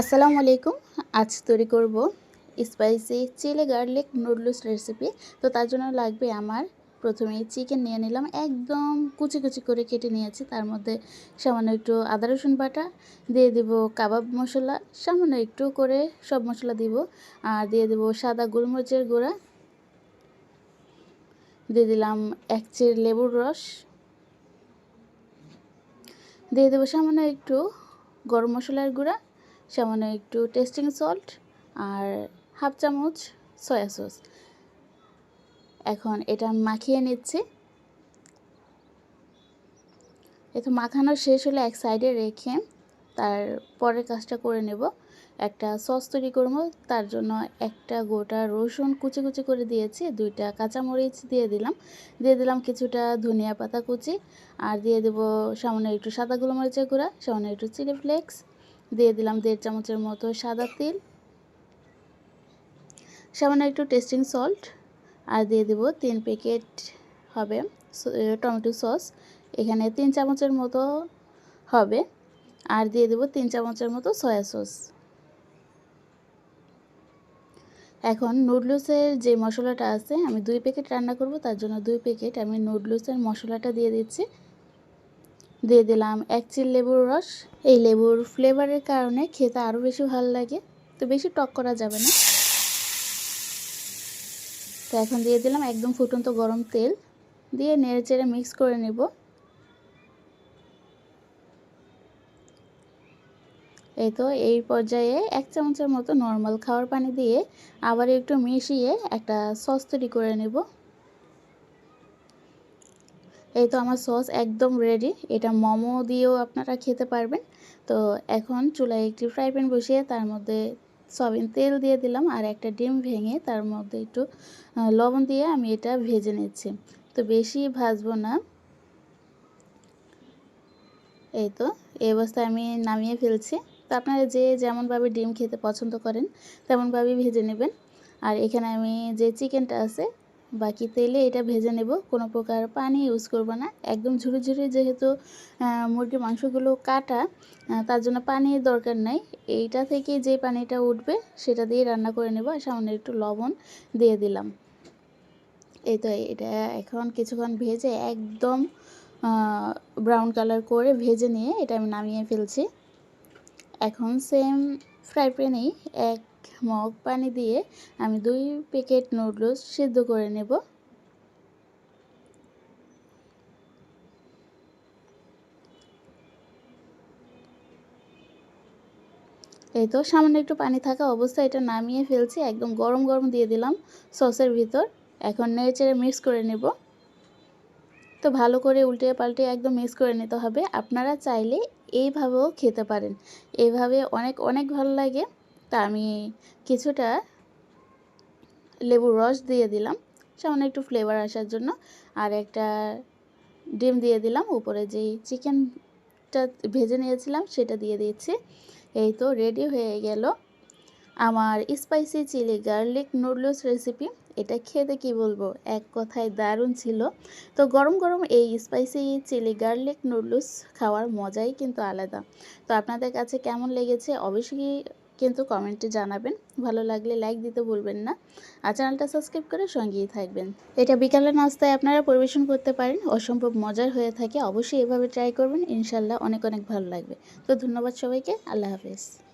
আসসালামু আলাইকুম। আজ তৈরি করব spicy chilli garlic noodles recipe তো তার জন্য লাগবে আমার প্রথমে চিকেন নিয়ে নিলাম। একদম কুচি কুচি করে কেটে নিয়েছি। তার মধ্যে সামান্য একটু আদা, রসুন বাটা, দিয়ে দেব কাবাব মশলা। সামান্য একটু করে সব মশলা দিব। আর দিয়ে দেব সাদা গোলমরিচের গুঁড়া। দিয়ে দিলাম এক চির লেবুর রস। দিয়ে দেবো সামান্য একটু গরম মশলার গুঁড়া। সামান্য একটু টেস্টিং সল্ট আর হাফ চামচ সয়া সস এখন এটা মাখিয়ে নিচ্ছি। এতো মাখানো শেষ হলে এক সাইডে রেখে তার পরের কাজটা করে নেব। একটা সস তৈরি করব, তার জন্য একটা গোটা রসুন কুচি কুচি করে দিয়েছি, দুইটা কাঁচামরিচ দিয়ে দিলাম। দিয়ে দিলাম কিছুটা ধনিয়া পাতা কুচি, আর দিয়ে দেবো সামান্য একটু সাদা গুলো মরিচের গুঁড়া, সামান্য একটু চিলি ফ্লেক্স দিয়ে দিলাম দেড় চামচের মতো সাদা তেল। সামান্য একটু টেস্টিং সল্ট আর দিয়ে দেব তিন প্যাকেট হবে টমেটো সস এখানে তিন চামচের মতো হবে আর দিয়ে দেব তিন চামচের মতো সয়া সস এখন নুডলসের যে মশলাটা আছে, আমি দুই প্যাকেট রান্না করব, তার জন্য দুই প্যাকেট আমি নুডলসের মশলাটা দিয়ে দিচ্ছি। দিয়ে দিলাম এক চিল লেবুর রস। এই লেবুর ফ্লেভারের কারণে খেতে আরও বেশি ভালো লাগে। তো বেশি টক করা যাবে না। তো এখন দিয়ে দিলাম একদম ফুটন্ত গরম তেল। দিয়ে নেড়ে চেড়ে মিক্স করে নেব। এই তো এই পর্যায়ে এক চামচের মতো নর্মাল খাওয়ার পানি দিয়ে আবার একটু মিশিয়ে একটা সস তৈরি করে নেব। এই তো আমার সস একদম রেডি এটা মোমো দিয়েও আপনারা খেতে পারবেন। তো এখন চুলায় একটি ফ্রাই প্যান বসিয়ে তার মধ্যে সয়াবিন তেল দিয়ে দিলাম আর একটা ডিম ভেঙে তার মধ্যে একটু লবণ দিয়ে আমি এটা ভেজে নিচ্ছি। তো বেশি ভাজবো না। এই তো, এই অবস্থায় আমি নামিয়ে ফেলছি। তো আপনারা যে যেমনভাবে ডিম খেতে পছন্দ করেন, তেমনভাবেই ভেজে নেবেন। আর এখানে আমি যে চিকেনটা আছে বাকি তেলে এটা ভেজে নেব। কোনো প্রকার পানি ইউজ করব না। একদম ঝুড়ি ঝুড়ি যেহেতু মুরগির মাংসগুলো কাটা তার জন্য পানির দরকার নাই। এইটা থেকে যে পানিটা উঠবে, সেটা দিয়ে রান্না করে নেব আর সামনে একটু লবণ দিয়ে দিলাম। এই তো এটা এখন কিছুক্ষণ ভেজে একদম ব্রাউন কালার করে ভেজে নিয়ে এটা আমি নামিয়ে ফেলছি। এখন সেম ফ্রাই প্যানেই এক মগ পানি দিয়ে আমি দুই প্যাকেট নুডলস সিদ্ধ করে নেব। এই তো সামান্য একটু পানি থাকা অবস্থায় এটা নামিয়ে ফেলছি, একদম গরম গরম দিয়ে দিলাম সসের ভিতর। এখন নেড়ে মিক্স করে নেব। তো ভালো করে উল্টে পাল্টে একদম মিক্স করে নিতে হবে। আপনারা চাইলে এইভাবেও খেতে পারেন। এইভাবে অনেক অনেক ভালো লাগে। তা আমি কিছুটা লেবুর রস দিয়ে দিলাম। সামান্য একটু ফ্লেভার আসার জন্য। আর একটা ডিম দিয়ে দিলাম। উপরে যেই চিকেনটা ভেজে নিয়েছিলাম, সেটা দিয়ে দিয়েছি এই তো রেডি হয়ে গেল। আমার spicy chilli garlic noodles recipe এটা খেতে কি বলব? এক কথায় দারুণ ছিল। তো গরম গরম এই স্পাইসি চিলি গার্লিক নুডলস খাওয়ার মজাই কিন্তু আলাদা। তো আপনাদের কাছে কেমন লেগেছে? অবশ্যই কিন্তু কমেন্টে জানাবেন। ভালো লাগলে লাইক দিতে ভুলবেন না। আর চ্যানেলটা সাবস্ক্রাইব করে সঙ্গেই থাকবেন। এটা বিকালের নাস্তায় আপনারা পরিবেশন করতে পারেন। অসম্ভব মজার হয়ে থাকে। অবশ্যই এভাবে ট্রাই করবেন। ইনশাল্লাহ অনেক অনেক ভালো লাগবে। তো ধন্যবাদ সবাইকে। আল্লাহ হাফেজ।